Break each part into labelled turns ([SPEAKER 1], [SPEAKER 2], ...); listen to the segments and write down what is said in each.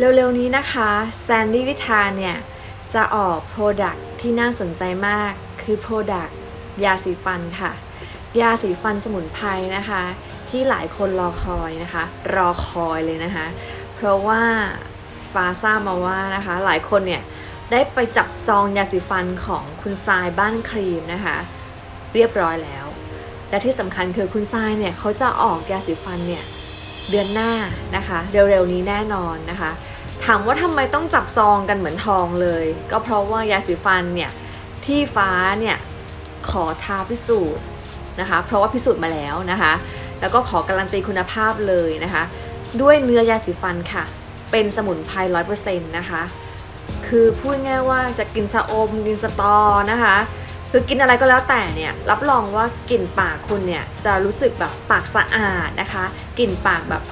[SPEAKER 1] เร็วๆนี้นะคะแซนดี้วิทาเนี่ย จะออก Product ที่น่าสนใจมากคือ Product ยาสีฟันค่ะ ยาสีฟันสมุนไพรนะคะ ที่หลายคนรอคอยนะคะ รอคอยเลยนะคะ เพราะว่าฟ้าทราบมาว่านะคะ หลายคนเนี่ยได้ไปจับจองยาสีฟันของคุณทรายบ้านครีมนะคะ เรียบร้อยแล้ว และที่สำคัญคือคุณทรายเนี่ยเขาจะออกยาสีฟันเนี่ยเดือนหน้านะคะ เร็วๆนี้แน่นอนนะคะ ถามว่าทำไมต้องจับจองกันเหมือนทองเลย ก็เพราะว่ายาสีฟันเนี่ยที่ฟ้าเนี่ยขอท้าพิสูจน์นะคะ เพราะว่าพิสูจน์มาแล้วนะคะ แล้วก็ขอการันตีคุณภาพเลยนะคะ ด้วยเนื้อยาสีฟันค่ะ เป็นสมุนไพรร้อยเปอร์เซ็นต์นะคะ คือพูดง่ายว่าจะกินชะอมกินสตอนะคะ คือกินอะไรก็แล้วแต่เนี่ยรับรองว่ากลิ่นปากคุณเนี่ยจะรู้สึกแบบปากสะอาดนะคะ กลิ่นปากแบบ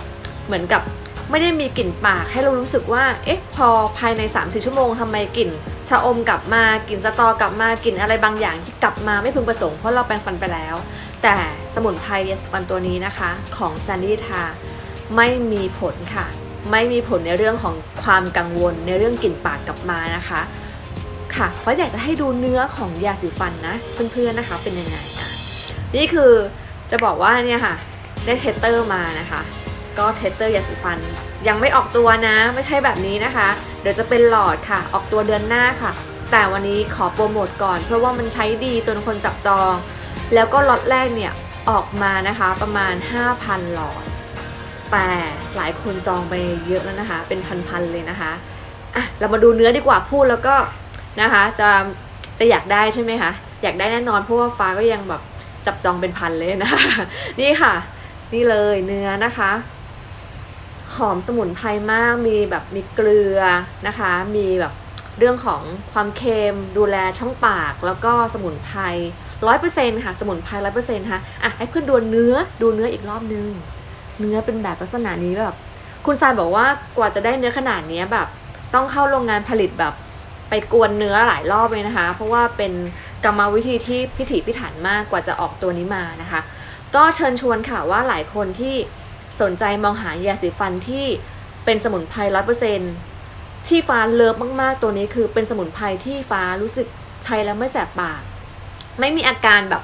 [SPEAKER 1] เหมือนกับ ไม่ได้มีกลิ่นปากให้เรารู้สึกว่า เอ๊ะ พอภายใน 3-4 ชั่วโมงทำไมกลิ่นชะอมกลับมากลิ่นสตอกลับมากลิ่นอะไรบางอย่างที่กลับมาไม่พึงประสงค์เพราะเราแปรงฟันไปแล้ว แต่สมุนไพรยาสีฟันตัวนี้นะคะของแซนดี้ทาไม่มีผลค่ะ ไม่มีผลในเรื่องของความกังวลในเรื่องกลิ่นปากกลับมานะคะ ค่ะฟ้าอยากจะให้ดูเนื้อของยาสีฟันนะเพื่อนๆนะคะเป็นยังไงอะนี่คือจะบอกว่าเนี่ยค่ะได้เทสเตอร์มานะคะ ก็เทสเตอร์ยาสีฟัน ยังไม่ออกตัวนะ ไม่ใช่แบบนี้นะคะ เดี๋ยวจะเป็นหลอดค่ะ ออกตัวเดือนหน้าค่ะ แต่วันนี้ขอโปรโมทก่อน เพราะว่ามันใช้ดีจนคนจับจอง แล้วก็ล็อตแรกเนี่ยออกมานะคะประมาณ 5,000 หลอด แต่หลายคนจองไปเยอะแล้วนะคะ เป็นพันๆเลยนะคะอะเรามาดูเนื้อดีกว่าพูดแล้วก็นะคะจะจะอยากได้ใช่ไหมคะอยากได้แน่นอนเพราะว่าฟ้าก็ยังแบบจับจองเป็นพันเลยนะคะ นี่ค่ะ นี่เลยเนื้อนะคะ หอมสมุนไพรมากมีแบบมีเกลือนะคะ มีแบบเรื่องของความเค็มดูแลช่องปากแล้วก็สมุนไพรร้อยเปอร์เซ็นต์ค่ะสมุนไพรร้อยเปอร์เซ็นต์ค่ะอะให้เพื่อนดูเนื้อดูเนื้ออีกรอบนึง เนื้อเป็นแบบลักษณะนี้แบบ คุณทรายบอกว่ากว่าจะได้เนื้อขนาดนี้แบบ ต้องเข้าโรงงานผลิตแบบไปกวนเนื้อหลายรอบเลยนะคะ เพราะว่าเป็นกรรมวิธีที่พิถีพิถันมากกว่าจะออกตัวนี้มานะคะ ก็เชิญชวนค่ะว่าหลายคนที่ สนใจมองหายาสีฟันที่เป็นสมุนไพรร้อยเปอร์เซ็นที่ฟ้าเลิฟมากๆ ตัวนี้คือเป็นสมุนไพรที่ฟ้ารู้สึกใช้แล้วไม่แสบปาก ไม่มีอาการแบบ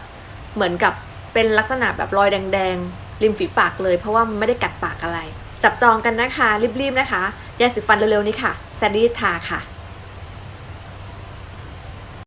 [SPEAKER 1] เหมือนกับเป็นลักษณะแบบรอยแดงๆ ริมฝีปากเลย เพราะว่ามันไม่ได้กัดปากอะไร จับจองกันนะคะ รีบๆนะคะ ยาสีฟันเร็วๆนี้ค่ะแซนดี้ทาค่ะ